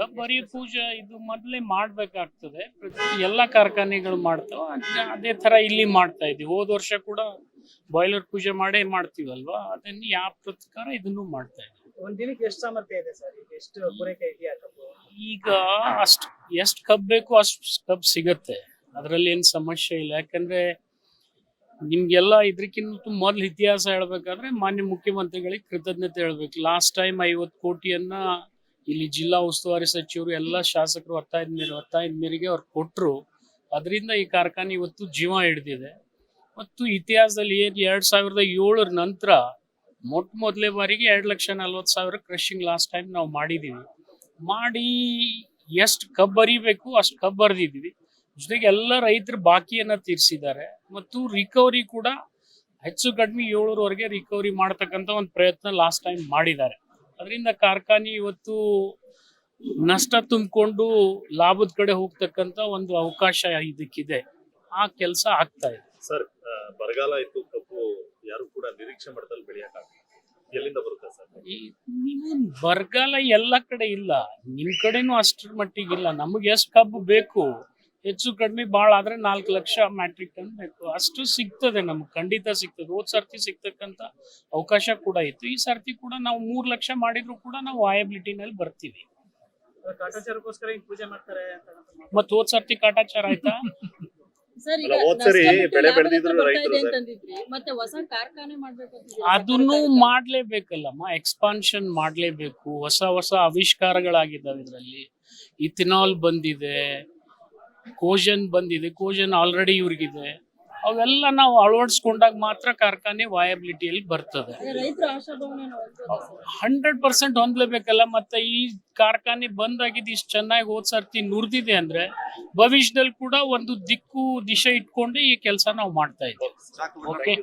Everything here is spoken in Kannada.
ಕಬ್ಬರಿ ಪೂಜೆ ಇದು ಮೊದಲೇ ಮಾಡ್ಬೇಕಾಗ್ತದೆ. ಎಲ್ಲ ಕಾರ್ಖಾನೆಗಳು ಮಾಡ್ತಾವ. ಅದೇ ತರ ಇಲ್ಲಿ ಮಾಡ್ತಾ ಇದ್ವಿ ಹೋದ ವರ್ಷ ಕೂಡ ಬಾಯ್ಲರ್ ಪೂಜೆ ಮಾಡೇ ಮಾಡ್ತೀವಲ್ವಾ? ಅದನ್ನ ಯಾವ ಪ್ರಕಾರ ಇದನ್ನು ಮಾಡ್ತಾ ಇದ್ವಿ ಒಂದ್ ದಿನಕ್ಕೆ ಎಷ್ಟು ಸಾಮರ್ಥ್ಯ ಇದೆ ಸರ್? ಈಗ ಎಷ್ಟು ಪೂರೈಕೆ ಇದೆಯಾ ಕಬ್ಬು? ಈಗ ಅಷ್ಟು ಎಷ್ಟು ಕಬ್ ಬೇಕು ಅಷ್ಟು ಕಬ್ ಸಿಗತ್ತೆ. ಅದರಲ್ಲಿ ಏನ್ ಸಮಸ್ಯೆ ಇಲ್ಲ. ಯಾಕಂದ್ರೆ ನಿಮ್ಗೆಲ್ಲ ಇದಕ್ಕಿಂತ ಮೊದ್ಲು ಇತಿಹಾಸ ಹೇಳ್ಬೇಕಾದ್ರೆ ಮಾನ್ಯ ಮುಖ್ಯಮಂತ್ರಿಗಳಿಗೆ ಕೃತಜ್ಞತೆ ಹೇಳ್ಬೇಕು. ಲಾಸ್ಟ್ ಟೈಮ್ ಐವತ್ತು ಕೋಟಿಯನ್ನ ಇಲ್ಲಿ ಜಿಲ್ಲಾ ಉಸ್ತುವಾರಿ ಸಚಿವರು ಎಲ್ಲ ಶಾಸಕರು ಒತ್ತಾಯದ ಮೇಲೆ ಒತ್ತಾಯದ ಮೇರೆಗೆ ಅವ್ರು ಕೊಟ್ಟರು ಅದರಿಂದ ಈ ಕಾರ್ಖಾನೆ ಇವತ್ತು ಜೀವ ಹಿಡಿದಿದೆ. ಮತ್ತು ಇತಿಹಾಸದಲ್ಲಿ ಏನ್ ಎರಡು ಸಾವಿರದ ಏಳರ ನಂತರ ಮೊಟ್ಟ ಮೊದಲೇ ಬಾರಿಗೆ ಎರಡು ಲಕ್ಷ ನಲ್ವತ್ತು ಸಾವಿರ ಕ್ರಷಿಂಗ್ ಲಾಸ್ಟ್ ಟೈಮ್ ನಾವು ಮಾಡಿದೀವಿ. ಮಾಡಿ ಎಷ್ಟು ಕಬ್ಬು ಬರಿಬೇಕು ಅಷ್ಟು ಕಬ್ಬು ಬರೆದಿದ್ವಿ ಜೊತೆಗೆ ಎಲ್ಲ ರೈತರ ಬಾಕಿಯನ್ನು ತೀರಿಸಿದ್ದಾರೆ. ಮತ್ತು ರಿಕವರಿ ಕೂಡ ಹೆಚ್ಚು ಕಡಿಮೆ ಏಳರವರೆಗೆ ರಿಕವರಿ ಮಾಡ್ತಕ್ಕಂಥ ಒಂದು ಪ್ರಯತ್ನ ಲಾಸ್ಟ್ ಟೈಮ್ ಮಾಡಿದ್ದಾರೆ. ಅದರಿಂದ ಕಾರ್ಖಾನೆ ಇವತ್ತು ನಷ್ಟ ತುಂಬಿಕೊಂಡು ಲಾಭದ ಕಡೆ ಹೋಗ್ತಕ್ಕಂತ ಒಂದು ಅವಕಾಶ ಇದಕ್ಕಿದೆ. ಆ ಕೆಲಸ ಆಗ್ತಾ ಇದೆ. ಸರ್ ಬರಗಾಲ ಇತ್ತು ಕಬ್ಬು ಯಾರು ಕೂಡ ನಿರೀಕ್ಷೆ ಮಟ್ಟದಲ್ಲಿ ಬೆಳೆಯಕ್ಕಾಗಲ್ಲ ಎಲ್ಲಿಂದ ಬರುತ್ತೆ ಸರ್? ನೀವು ಬರಗಾಲ ಎಲ್ಲ ಕಡೆ ಇಲ್ಲ. ನಿಮ್ ಕಡೆನೂ ಅಷ್ಟರ ಮಟ್ಟಿಗೆ ಇಲ್ಲ ನಮಗೆ ಎಷ್ಟು ಕಬ್ಬು ಬೇಕು? ಹೆಚ್ಚು ಕಡಿಮೆ ಭಾಳ ಆದ್ರೆ ನಾಲ್ಕು ಲಕ್ಷ ಮ್ಯಾಟ್ರಿಕ್ ಟನ್ ಬೇಕು. ಅಷ್ಟು ಸಿಗ್ತದೆ ನಮ್ಗೆ ಖಂಡಿತ ಸಿಗ್ತದೆ. ಹೋದ್ ಸರ್ತಿ ಸಿಗ್ತಕ್ಕಂತ ಅವಕಾಶ ಕೂಡ ಇತ್ತು. ಈ ಸರ್ತಿ ಕೂಡ ನಾವು ಮೂರ್ ಲಕ್ಷ ಮಾಡಿದ್ರು ಕೂಡ ನಾವು ವಾಯಬಿಲಿಟಿನಲ್ಲಿ ಬರ್ತೀವಿ. ಮತ್ ಹೋದ್ ಸರ್ತಿ ಕಾಟಾಚಾರ ಆಯ್ತಾ? ಸರ್ ಈಗ ಅಲ್ಲ, ಹೋದ್ ಸರಿ ಬೆಳೆ ಲಾಭದ ಬೆಳ್ದಿದ್ರು ಹತ್ರ ಬರ್ತಾ ರೈತರು ಅಂತಂದಿದ್ರಿ ಮತ್ತೆ ಹೊಸ ಕಾರ್ಖಾನೆ ಮಾಡ್ಬೇಕು ಅಂತಿದ್ದೀರಿ. ಅದನ್ನು ಮಾಡ್ಲೇಬೇಕಲ್ಲಮ್ಮ. ಎಕ್ಸ್ಪಾನ್ಷನ್ ಮಾಡ್ಲೇಬೇಕು. ಹೊಸ ಹೊಸ ಆವಿಷ್ಕಾರಗಳಾಗಿದ್ದಾವೆ ಇದರಲ್ಲಿ. ಇಥಿನಾಲ್ ಬಂದಿದೆ. ಕೋಜನ್ ಬಂದಿದೆ ಕೋಶನ್ ಆಲ್ರೆಡಿ ಇವ್ರಿಗಿದೆ. ಅವೆಲ್ಲ ನಾವು ಅಳವಡಿಸ್ಕೊಂಡಾಗ ಮಾತ್ರ ಕಾರ್ಖಾನೆ ವಾಯಬಿಲಿಟಿಯಲ್ಲಿ ಬರ್ತದೆ. ಹಂಡ್ರೆಡ್ ಪರ್ಸೆಂಟ್ ಹೊಂದ್ಲೇಬೇಕಲ್ಲ ಮತ್ತೆ ಈ ಕಾರ್ಖಾನೆ ಬಂದಾಗಿದ್ದು ಇಷ್ಟು ಚೆನ್ನಾಗಿ ಹೋದ್ ಸರ್ತಿ ನುರಿದಿದೆ ಅಂದ್ರೆ ಭವಿಷ್ಯದಲ್ಲಿ ಕೂಡ ಒಂದು ದಿಕ್ಕು ದಿಶೆ ಇಟ್ಕೊಂಡು ಈ ಕೆಲಸ ನಾವು ಮಾಡ್ತಾ ಇದ್ದೀವಿ. ಓಕೆ